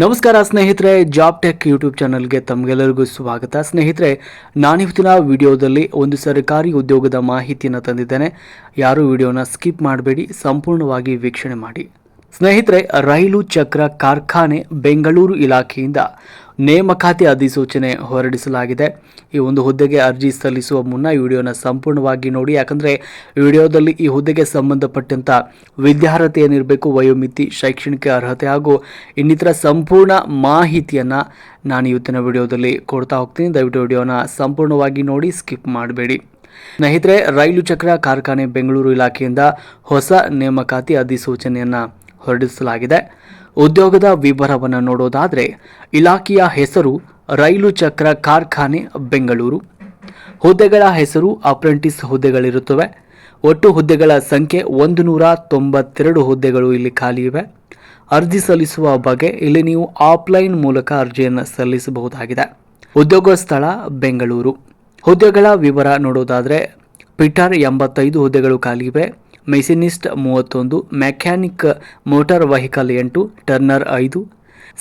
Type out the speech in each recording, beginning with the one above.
ನಮಸ್ಕಾರ ಸ್ನೇಹಿತರೆ job tech YouTube ಚಾನಲ್ಗೆ ತಮಗೆಲ್ಲರಿಗೂ ಸ್ವಾಗತ. ಸ್ನೇಹಿತರೆ ನಾನಿವತ್ತಿನ ವಿಡಿಯೋದಲ್ಲಿ ಒಂದು ಸರ್ಕಾರಿ ಉದ್ಯೋಗದ ಮಾಹಿತಿಯನ್ನು ತಂದಿದ್ದೇನೆ. ಯಾರು ವಿಡಿಯೋನ ಸ್ಕಿಪ್ ಮಾಡಬೇಡಿ, ಸಂಪೂರ್ಣವಾಗಿ ವೀಕ್ಷಣೆ ಮಾಡಿ. ಸ್ನೇಹಿತರೆ, ರೈಲು ಚಕ್ರ ಕಾರ್ಖಾನೆ ಬೆಂಗಳೂರು ಇಲಾಖೆಯಿಂದ ನೇಮಕಾತಿ ಅಧಿಸೂಚನೆ ಹೊರಡಿಸಲಾಗಿದೆ. ಈ ಒಂದು ಹುದ್ದೆಗೆ ಅರ್ಜಿ ಸಲ್ಲಿಸುವ ಮುನ್ನ ವಿಡಿಯೋನ ಸಂಪೂರ್ಣವಾಗಿ ನೋಡಿ. ಯಾಕಂದರೆ, ವಿಡಿಯೋದಲ್ಲಿ ಈ ಹುದ್ದೆಗೆ ಸಂಬಂಧಪಟ್ಟಂಥ ವಿದ್ಯಾರ್ಹತೆ ಏನಿರಬೇಕು, ವಯೋಮಿತಿ, ಶೈಕ್ಷಣಿಕ ಅರ್ಹತೆ ಹಾಗೂ ಇನ್ನಿತರ ಸಂಪೂರ್ಣ ಮಾಹಿತಿಯನ್ನು ನಾನು ಇವತ್ತಿನ ವಿಡಿಯೋದಲ್ಲಿ ಕೊಡ್ತಾ ಹೋಗ್ತೀನಿ. ದಯವಿಟ್ಟು ವಿಡಿಯೋನ ಸಂಪೂರ್ಣವಾಗಿ ನೋಡಿ, ಸ್ಕಿಪ್ ಮಾಡಬೇಡಿ. ಸ್ನೇಹಿತರೆ, ರೈಲು ಚಕ್ರ ಕಾರ್ಖಾನೆ ಬೆಂಗಳೂರು ಇಲಾಖೆಯಿಂದ ಹೊಸ ನೇಮಕಾತಿ ಅಧಿಸೂಚನೆಯನ್ನು ಹೊರಡಿಸಲಾಗಿದೆ. ಉದ್ಯೋಗದ ವಿವರವನ್ನು ನೋಡೋದಾದರೆ ಇಲಾಖೆಯ ಹೆಸರು ರೈಲು ಚಕ್ರ ಕಾರ್ಖಾನೆ, ಬೆಂಗಳೂರು. ಹುದ್ದೆಗಳ ಹೆಸರು ಅಪ್ರೆಂಟಿಸ್ ಹುದ್ದೆಗಳಿರುತ್ತವೆ. ಒಟ್ಟು ಹುದ್ದೆಗಳ ಸಂಖ್ಯೆ ಒಂದು ನೂರ ತೊಂಬತ್ತೆರಡು ಹುದ್ದೆಗಳು ಇಲ್ಲಿ ಖಾಲಿ ಇವೆ. ಅರ್ಜಿ ಸಲ್ಲಿಸುವ ಬಗ್ಗೆ ಇಲ್ಲಿ ನೀವು ಆಫ್ಲೈನ್ ಮೂಲಕ ಅರ್ಜಿಯನ್ನು ಸಲ್ಲಿಸಬಹುದಾಗಿದೆ. ಉದ್ಯೋಗ ಸ್ಥಳ, ಬೆಂಗಳೂರು. ಹುದ್ದೆಗಳ ವಿವರ ನೋಡೋದಾದರೆ ಪಿಟರ್ ಎಂಬತ್ತೈದು ಹುದ್ದೆಗಳು ಖಾಲಿಯಿವೆ ಮೆಸಿನಿಸ್ಟ್ ಮೂವತ್ತೊಂದು, ಮೆಕ್ಯಾನಿಕ್ ಮೋಟಾರ್ ವೆಹಿಕಲ್ ಎಂಟು, ಟರ್ನರ್ ಐದು,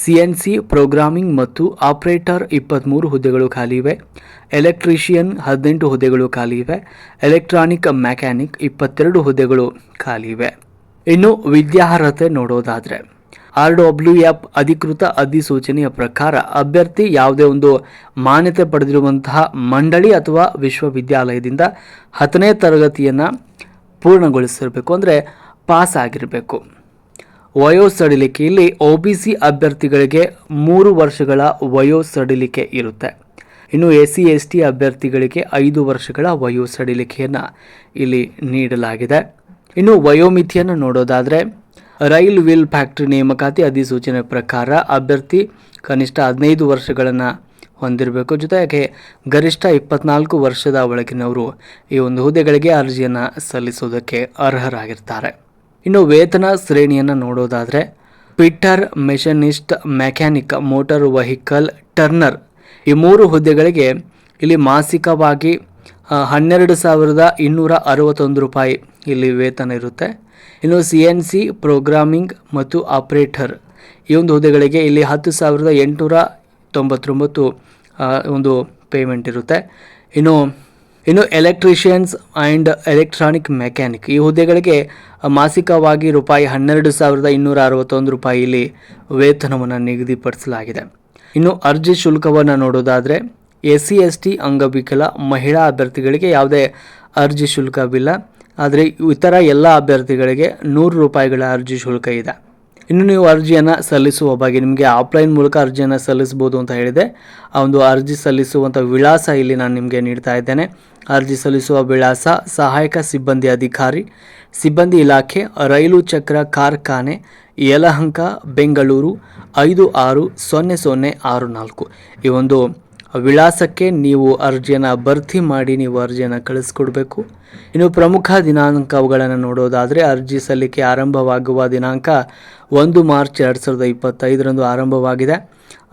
ಸಿ ಎನ್ ಸಿ ಪ್ರೋಗ್ರಾಮಿಂಗ್ ಮತ್ತು ಆಪರೇಟರ್ ಇಪ್ಪತ್ತ್ಮೂರು ಹುದ್ದೆಗಳು ಖಾಲಿ ಇವೆ. ಎಲೆಕ್ಟ್ರಿಷಿಯನ್ ಹದಿನೆಂಟು ಹುದ್ದೆಗಳು ಖಾಲಿ ಇವೆ. ಎಲೆಕ್ಟ್ರಾನಿಕ್ ಮೆಕ್ಯಾನಿಕ್ ಇಪ್ಪತ್ತೆರಡು ಹುದ್ದೆಗಳು ಖಾಲಿ ಇವೆ. ಇನ್ನು ವಿದ್ಯಾರ್ಹತೆ ನೋಡೋದಾದರೆ, ಆರ್ ಡಬ್ಲ್ಯೂ ಎಫ್ ಅಧಿಕೃತ ಅಧಿಸೂಚನೆಯ ಪ್ರಕಾರ ಅಭ್ಯರ್ಥಿ ಯಾವುದೇ ಒಂದು ಮಾನ್ಯತೆ ಪಡೆದಿರುವಂತಹ ಮಂಡಳಿ ಅಥವಾ ವಿಶ್ವವಿದ್ಯಾಲಯದಿಂದ ಹತ್ತನೇ ತರಗತಿಯನ್ನು ಪೂರ್ಣಗೊಳಿಸಿರಬೇಕು ಅಂದರೆ ಪಾಸ್ ಆಗಿರಬೇಕು. ವಯೋ ಸಡಿಲಿಕೆಯಲ್ಲಿ ಒ ಬಿ ಸಿ ಅಭ್ಯರ್ಥಿಗಳಿಗೆ ಮೂರು ವರ್ಷಗಳ ವಯೋ ಸಡಿಲಿಕೆ ಇರುತ್ತೆ. ಇನ್ನು ಎಸ್ ಸಿ ಎಸ್ ಟಿ ಅಭ್ಯರ್ಥಿಗಳಿಗೆ ಐದು ವರ್ಷಗಳ ವಯೋ ಸಡಿಲಿಕೆಯನ್ನು ಇಲ್ಲಿ ನೀಡಲಾಗಿದೆ. ಇನ್ನು ವಯೋಮಿತಿಯನ್ನು ನೋಡೋದಾದರೆ ರೈಲ್ ವೀಲ್ ಫ್ಯಾಕ್ಟ್ರಿ ನೇಮಕಾತಿ ಅಧಿಸೂಚನೆ ಪ್ರಕಾರ ಅಭ್ಯರ್ಥಿ ಕನಿಷ್ಠ ಹದಿನೈದು ವರ್ಷಗಳನ್ನು ಹೊಂದಿರಬೇಕು. ಜೊತೆಗೆ ಗರಿಷ್ಠ ಇಪ್ಪತ್ನಾಲ್ಕು ವರ್ಷದ ಒಳಗಿನವರು ಈ ಒಂದು ಹುದ್ದೆಗಳಿಗೆ ಅರ್ಜಿಯನ್ನು ಸಲ್ಲಿಸುವುದಕ್ಕೆ ಅರ್ಹರಾಗಿರ್ತಾರೆ. ಇನ್ನು ವೇತನ ಶ್ರೇಣಿಯನ್ನು ನೋಡೋದಾದರೆ fitter machinist, mechanic, motor vehicle, turner ಈ ಮೂರು ಹುದ್ದೆಗಳಿಗೆ ಇಲ್ಲಿ ಮಾಸಿಕವಾಗಿ ಹನ್ನೆರಡು ಸಾವಿರದ ಇನ್ನೂರ ಅರವತ್ತೊಂದು ರೂಪಾಯಿ ಇಲ್ಲಿ ವೇತನ ಇರುತ್ತೆ. ಇನ್ನು ಸಿ ಎನ್ ಸಿ, ಪ್ರೋಗ್ರಾಮಿಂಗ್ ಮತ್ತು ಆಪ್ರೇಟರ್ ಈ ಒಂದು ಹುದ್ದೆಗಳಿಗೆ ಇಲ್ಲಿ ಹತ್ತು ಸಾವಿರದ ಎಂಟುನೂರ ತೊಂಬತ್ತೊಂಬತ್ತು ಒಂದು ಪೇಮೆಂಟ್ ಇರುತ್ತೆ. ಇನ್ನು ಇನ್ನು ಎಲೆಕ್ಟ್ರಿಷಿಯನ್ಸ್ ಆ್ಯಂಡ್ ಎಲೆಕ್ಟ್ರಾನಿಕ್ ಮೆಕ್ಯಾನಿಕ್ ಈ ಹುದ್ದೆಗಳಿಗೆ ಮಾಸಿಕವಾಗಿ ರೂಪಾಯಿ ಹನ್ನೆರಡು ಸಾವಿರದ ಇನ್ನೂರ ಅರವತ್ತೊಂದು ರೂಪಾಯಿ ಇಲ್ಲಿ ವೇತನವನ್ನು ನಿಗದಿಪಡಿಸಲಾಗಿದೆ. ಇನ್ನು ಅರ್ಜಿ ಶುಲ್ಕವನ್ನು ನೋಡೋದಾದರೆ ಎಸ್ ಸಿ ಎಸ್ ಟಿ ಅಂಗವಿಕಲ, ಮಹಿಳಾ ಅಭ್ಯರ್ಥಿಗಳಿಗೆ ಯಾವುದೇ ಅರ್ಜಿ ಶುಲ್ಕವಿಲ್ಲ. ಆದರೆ ಇತರ ಎಲ್ಲ ಅಭ್ಯರ್ಥಿಗಳಿಗೆ ನೂರು ರೂಪಾಯಿಗಳ ಅರ್ಜಿ ಶುಲ್ಕ ಇದೆ. ಇನ್ನು ನೀವು ಅರ್ಜಿಯನ್ನು ಸಲ್ಲಿಸುವ ಬಗ್ಗೆ ನಿಮಗೆ ಆಫ್ಲೈನ್ ಮೂಲಕ ಅರ್ಜಿಯನ್ನು ಸಲ್ಲಿಸ್ಬೋದು ಅಂತ ಹೇಳಿದೆ. ಆ ಒಂದು ಅರ್ಜಿ ಸಲ್ಲಿಸುವಂಥ ವಿಳಾಸ ಇಲ್ಲಿ ನಾನು ನಿಮಗೆ ನೀಡ್ತಾ ಇದ್ದೇನೆ. ಅರ್ಜಿ ಸಲ್ಲಿಸುವ ವಿಳಾಸ ಸಹಾಯಕ ಸಿಬ್ಬಂದಿ ಅಧಿಕಾರಿ, ಸಿಬ್ಬಂದಿ ಇಲಾಖೆ, ರೈಲು ಚಕ್ರ, ಕಾರ್ಖಾನೆ, ಯಲಹಂಕ, ಬೆಂಗಳೂರು ಐದು ಆರು ಸೊನ್ನೆ ಸೊನ್ನೆ ಆರು ನಾಲ್ಕು. ಈ ಒಂದು ವಿಳಾಸಕ್ಕೆ ನೀವು ಅರ್ಜಿಯನ್ನು ಭರ್ತಿ ಮಾಡಿ ನೀವು ಅರ್ಜಿಯನ್ನು ಕಳಿಸ್ಕೊಡ್ಬೇಕು. ಇನ್ನು ಪ್ರಮುಖ ದಿನಾಂಕಗಳನ್ನು ನೋಡೋದಾದರೆ ಅರ್ಜಿ ಸಲ್ಲಿಕೆ ಆರಂಭವಾಗುವ ದಿನಾಂಕ ಒಂದು ಮಾರ್ಚ್ ಎರಡು ಸಾವಿರದ ಇಪ್ಪತ್ತೈದರಂದು ಆರಂಭವಾಗಿದೆ.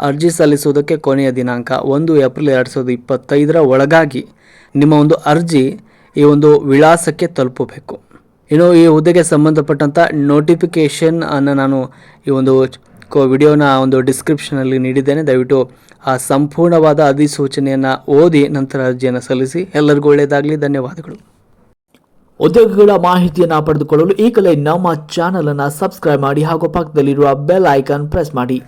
ಅರ್ಜಿ ಸಲ್ಲಿಸುವುದಕ್ಕೆ ಕೊನೆಯ ದಿನಾಂಕ ಒಂದು ಏಪ್ರಿಲ್ ಎರಡು ಸಾವಿರದ ಇಪ್ಪತ್ತೈದರ ಒಳಗಾಗಿ ನಿಮ್ಮ ಒಂದು ಅರ್ಜಿ ಈ ಒಂದು ವಿಳಾಸಕ್ಕೆ ತಲುಪಬೇಕು. ಇನ್ನು ಈ ಹುದ್ದೆಗೆ ಸಂಬಂಧಪಟ್ಟಂಥ ನೋಟಿಫಿಕೇಷನ್ ಅನ್ನು ನಾನು ಈ ಒಂದು ಕೋ ವಿಡಿಯೋನ ಒಂದು ಡಿಸ್ಕ್ರಿಪ್ಷನಲ್ಲಿ ನೀಡಿದ್ದೇನೆ. ದಯವಿಟ್ಟು ಆ ಸಂಪೂರ್ಣವಾದ ಅಧಿಸೂಚನೆಯನ್ನು ಓದಿ ನಂತರ ಅರ್ಜಿಯನ್ನು ಸಲ್ಲಿಸಿ. ಎಲ್ಲರಿಗೂ ಒಳ್ಳೆಯದಾಗಲಿ. ಧನ್ಯವಾದಗಳು. ಉದ್ಯೋಗಗಳ ಮಾಹಿತಿಯನ್ನು ಪಡೆದುಕೊಳ್ಳಲು ಈಗಲೇ ನಮ್ಮ ಚಾನಲನ್ನು ಸಬ್ಸ್ಕ್ರೈಬ್ ಮಾಡಿ ಹಾಗೂ ಪಕ್ಕದಲ್ಲಿರುವ ಬೆಲ್ ಐಕಾನ್ ಪ್ರೆಸ್ ಮಾಡಿ.